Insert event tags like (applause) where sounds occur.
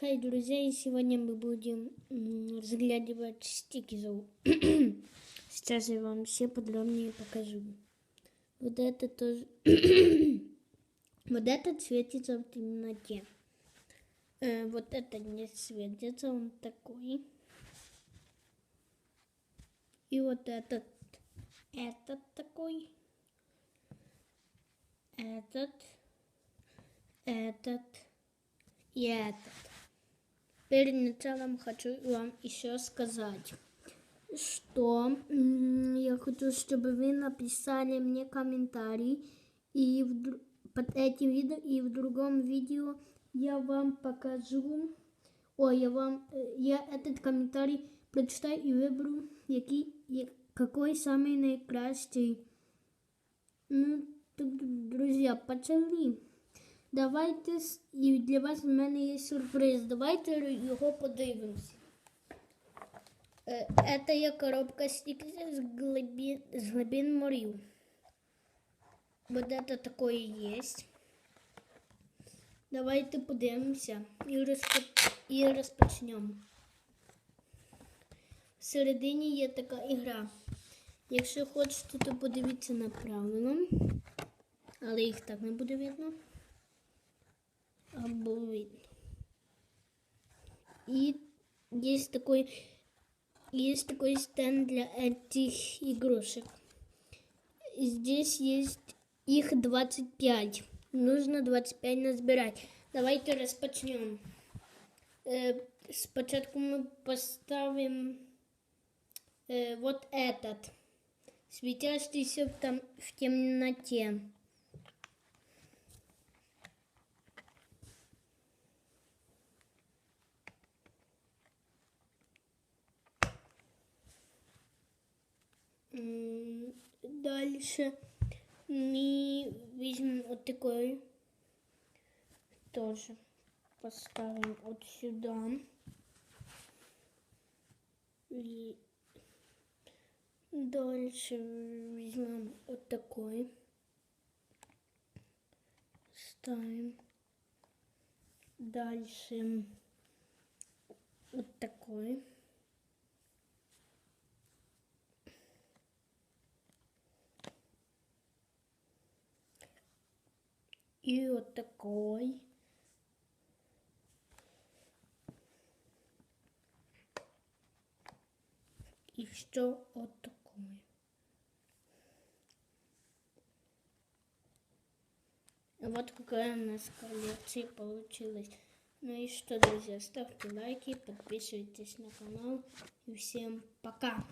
Хай, друзья, и сегодня мы будем разглядывать стикеров. (clears throat) Сейчас я вам все подробнее покажу. Вот это тоже... (clears throat) вот этот светится в темноте. Э, вот это не светится, он такой. И вот этот, этот такой. Этот, этот и этот. Перед началом хочу вам еще сказать, что я хочу, чтобы вы написали мне комментарий и в под этим видео и в другом видео я вам покажу. Ой, я вам э, я этот комментарий прочитаю і виберу, який, какой самый найкращий. Ну, друзі, почали. Давайте і для вас в мене є сюрприз. Давайте його подивимося. Е, Это є коробка стікерів з глибин, з глибин морів. Вот это такое есть. Давайте подивимося і, розпо... і розпочнемо. Всередині є така ігра. Якщо хочете, то подивіться направлено. Але їх так не буде видно. И есть такой, есть такой стенд для этих игрушек. Здесь есть их 25. Нужно 25 назбирать. Давайте розпочнемо. Е, спочатку ми поставимо е, вот этот. Светящийся в, там, в темноте. Дальше мы возьмем вот такой тоже поставим вот сюда. И дальше возьмем вот такой. Ставим. Дальше вот такой. И вот такой. И еще вот такой. Вот какая у нас коллекция получилась. Ну и что, друзья, ставьте лайки, подписывайтесь на канал. И всем пока!